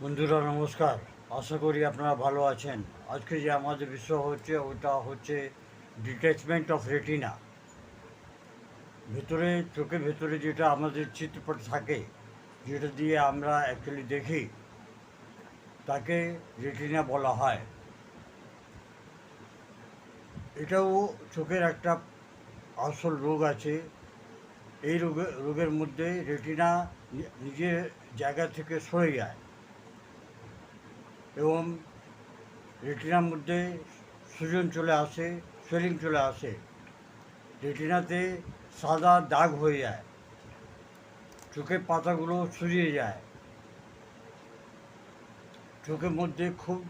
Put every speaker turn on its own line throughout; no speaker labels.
বন্ধুরা, নমস্কার। আশা করি আপনারা ভালো আছেন। আজকে যে আমাদের বিষয় হচ্ছে, ওটা হচ্ছে ডিট্যাচমেন্ট অফ রেটিনা ভেতরে, চোখের ভেতরে যেটা আমাদের চিত্রপট থাকে, যেটা দিয়ে আমরা অ্যাকচুয়ালি দেখি, তাকে রেটিনা বলা হয়। এটাও চোখের একটা আসল রোগ আছে। এই রোগের রোগের মধ্যে রেটিনা নিজের জায়গা থেকে সরে যায়। এবং রেটিনার মধ্যে সুজন চলে আসে সোয়েলিং চলে আসে। রেটিনাতে সাদা দাগ হয়ে যায়। চোখের পাতাগুলো শুরিয়ে যায়। চোখের মধ্যে খুব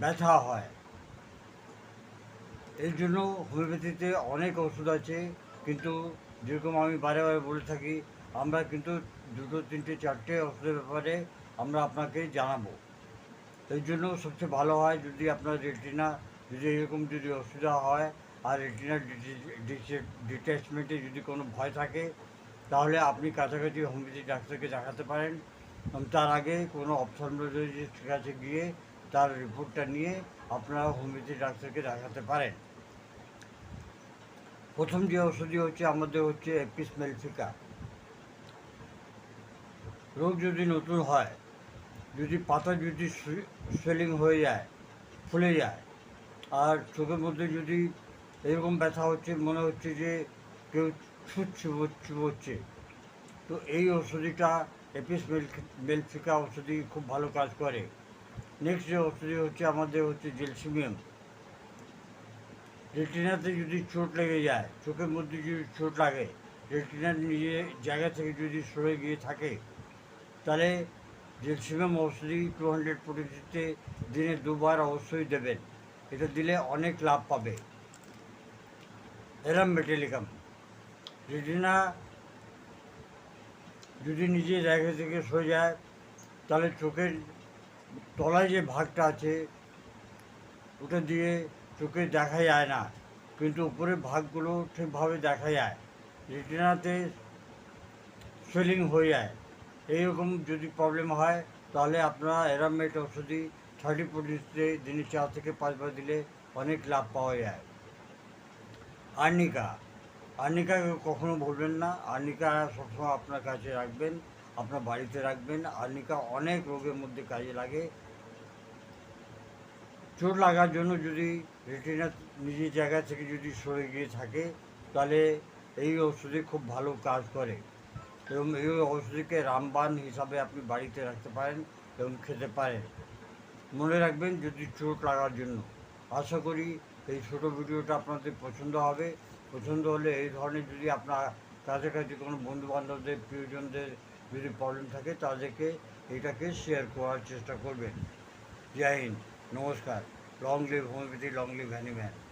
ব্যথা হয়। এর জন্য হোমিওপ্যাথিতে অনেক ওষুধ আছে, কিন্তু যেরকম আমি বারে বারে বলে থাকি, আমরা কিন্তু দুটো, তিনটে, চারটে ওষুধের ব্যাপারে আমরা আপনাকে জানাব। এই জন্য সবচেয়ে ভালো হয় যদি আপনার রেটিনা যদি এরকম যদি অসুবিধা হয় আর রেটিনা ডিট্যাচমেন্টে যদি কোনো ভয় থাকে, তাহলে আপনি কাছাকাছি হোমিওপ্যাথি ডাক্তারকে দেখাতে পারেন। তার আগে কোনো অপথলমোলজিস্টের কাছে গিয়ে তার রিপোর্টটা নিয়ে আপনারা হোমিওপ্যাথি ডাক্তারকে দেখাতে পারেন। প্রথম যে ওষুধই হচ্ছে আমাদের হচ্ছে এপিস মেলফিকা রোগ যদি নতুন হয় যদি পাতা যদি সেলিং হয়ে যায়, ফুলে যায়, আর চোখের মধ্যে যদি এরকম ব্যথা হচ্ছে, মনে হচ্ছে যে কেউ ছুটছে চুবোচ্ছে তো এই ওষুধিটা এপিস মেল মেলফিকা ওষুধি খুব ভালো কাজ করে। নেক্সট যে ওষুধি হচ্ছে আমাদের হচ্ছে জেলসিমিয়াম। রেটিনাতে যদি চোট লেগে যায়, চোখের মধ্যে যদি চোট লাগে রেটিনার নিজে জায়গা থেকে যদি সরে গিয়ে থাকে, তাহলে জেলসিমাম ওষুধি টু হান্ড্রেড পরিস্থিতিতে দিনে দুবার অবশ্যই দেবেন। এটা দিলে অনেক লাভ পাবে। এরাম মেটেলিকাম। রেটিনা যদি নিজে জায়গা থেকে সরে যায়, তাহলে চোখের তলায় যে ভাগটা আছে, ওটা দিয়ে চোখে দেখা যায় না। কিন্তু উপরের ভাগগুলো ঠিকভাবে দেখা যায়। রেটিনাতে সোয়েলিং হয়ে যায়। এইরকম যদি প্রবলেম হয়, তাহলে আপনারা এরামেট ওষুধি থার্টি পরিস্থিতিতে দিনে চার থেকে পাঁচবার দিলে অনেক লাভ পাওয়া যায়। আর্নিকা। আর্নিকা কখনো ভুলবেন না। আর্নিকা সবসময় আপনার কাছে রাখবেন, আপনার বাড়িতে রাখবেন। আর্নিকা অনেক রোগের মধ্যে কাজে লাগে। চোট লাগার জন্য যদি রেটিনা নিজের জায়গা থেকে যদি সরে গিয়ে থাকে, তাহলে এই ওষুধে খুব ভালো কাজ করে। এবং এই ওষুধকে রামবান হিসাবে আপনি বাড়িতে রাখতে পারেন এবং খেতে পারেন। মনে রাখবেন যদি চোট লাগার জন্য। আশা করি এই ছোটো ভিডিওটা আপনাদের পছন্দ হবে। পছন্দ হলে এই ধরনের যদি আপনার কাছাকাছি কোনো বন্ধু বান্ধবদের প্রিয়জনদের যদি প্রবলেম থাকে, তাদেরকে এটাকে শেয়ার করার চেষ্টা করবেন। জয় হিন্দ। নমস্কার। Long live homeopathy long live Hahnemann